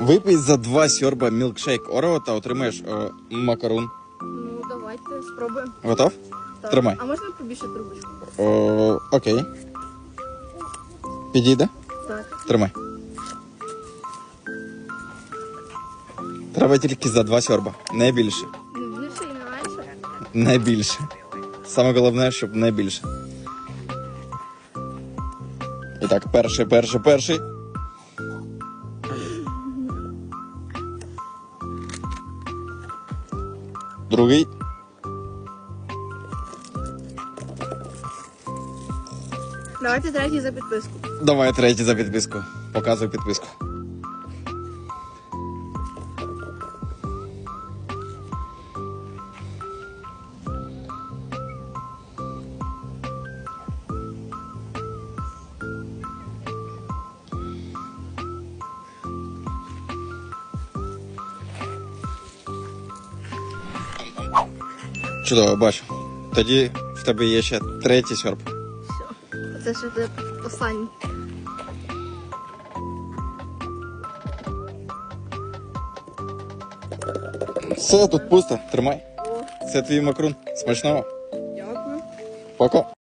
Випий за два сьорба мілкшейк Орео та отримаєш е, макарун. Ну, давайте спробуємо. Готов? Так. Тримай. А можна побільше трубочку? О, окей. Підійде? Так. Тримай. Треба тільки за два сьорба. Не більше. Не більше і не менше. Не більше. Саме головне, щоб не більше. І так, перший, перший, перший. Другий. Давайте третій за підписку. Давай третій за підписку. Показуй підписку. Чудово, бачу. Тоді в тебе є ще третій сьорб. Все. Це ще буде останній. Все, тут пусто. Тримай. Це твій макрун. Смачного. дякую. Пока.